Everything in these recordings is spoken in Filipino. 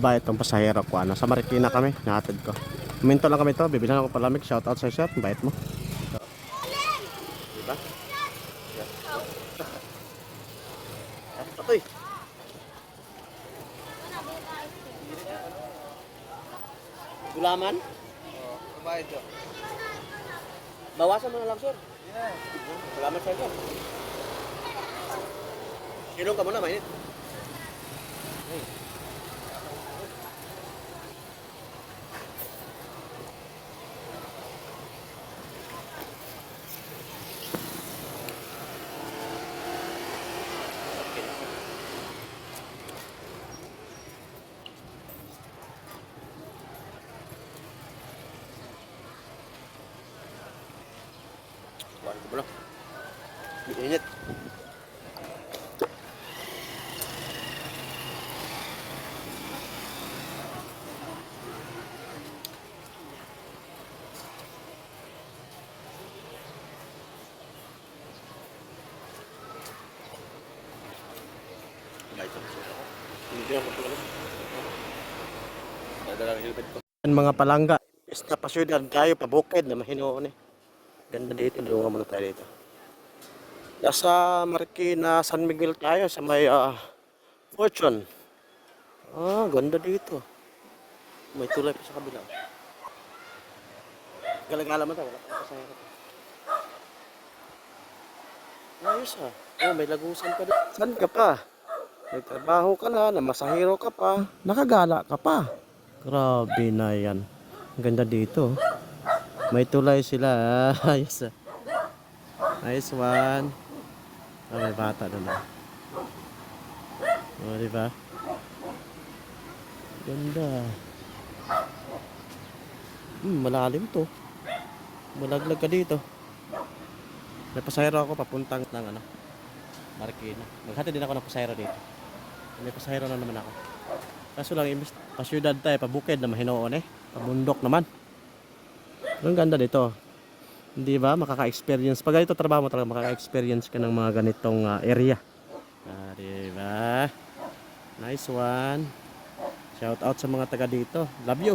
ba itong pasahero ko. Ano sa Marikina kami nahatid ko. Minto lang kami to bibilan ako palamig shout out sa shop bait mo. Diba? Atoy Gulaman? Oo, kumain ko. Bawasan mo na lang sir. Yeah. Salamat sa inyo. Silong ka muna mainit. Kuhaan ko muna. Init. Guys, ang suka ko. Hindi ako tulad. Dadalang helmet ko. Mga palangga. Is na pasyudad tayo, pabukid na mahinoon eh. Ganda dito, doon muna tayo dito. Nasa Marikina, San Miguel tayo sa may ah, Fortune. Ah, ganda dito. May tulay pa sa kabila. Galagala mo tayo, wala pa sa. Ayos ah. Oh, may lagusan pa dito. Saan ka pa? May trabaho ka na, namasahiro ka pa, nakagala ka pa. Grabe na yan. Ang ganda dito. May tulay sila. Ayos ah. Nice one. Ah, may bata doon ah. Oh, di ba? Ganda. Hmm, malalim to. Malaglag ka dito. May pasahero ako papuntang ng ano, Marikina. Maghati din ako ng pasahero dito. May pasahero na naman ako. Kaso lang, imbis pasyudad tayo, pabukid na mahinoon eh. Pabundok naman. Ang ganda dito. Hindi ba? Makaka-experience. Pag ganito trabaho mo talaga, makaka-experience ka ng mga ganitong ah, area. Ah, di ba? Nice one. Shout out sa mga taga dito. Love you.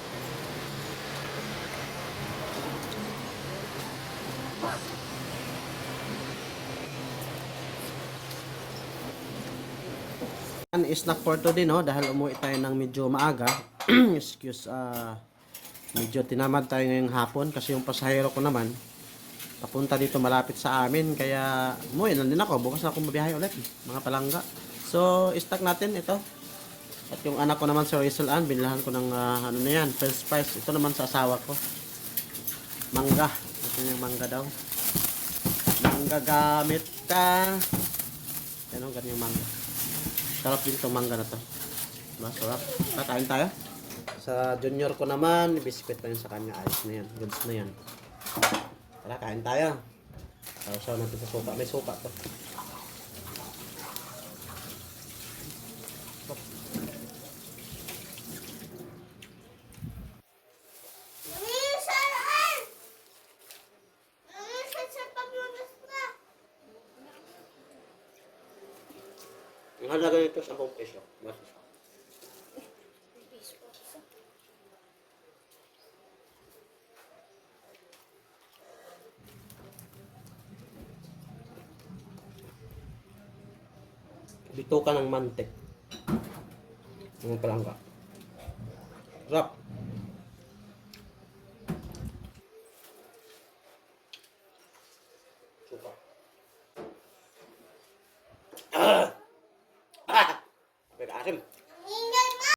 An snack for today no dahil umuwi tayo ng medyo maaga. Excuse ah medyo tinamad tayo ngayong hapon kasi yung pasahero ko naman papunta dito malapit sa amin kaya umuwi na din ako bukas ako mabiyahe ulit mga palangga. So stock natin ito. At yung anak ko naman si Rizal Ann, binilahan ko ng ah, ano na yan, first price. Ito naman sa asawa ko. Mangga. Ito yung mangga daw. Mangga gamit ka. Yan o, ganyan mangga. Sarap din itong mangga na to. Masarap. Kakain tayo. Sa junior ko naman, biscuit pa yun sa kanya. Ayos na yan. Goods na yan. Tara, kain tayo. Sausaw natin sa suka. May suka to. Ang halaga nito 10 peso. Mas Bito ka ng mantek. Ang palangga. Sarap. Suka. Ah!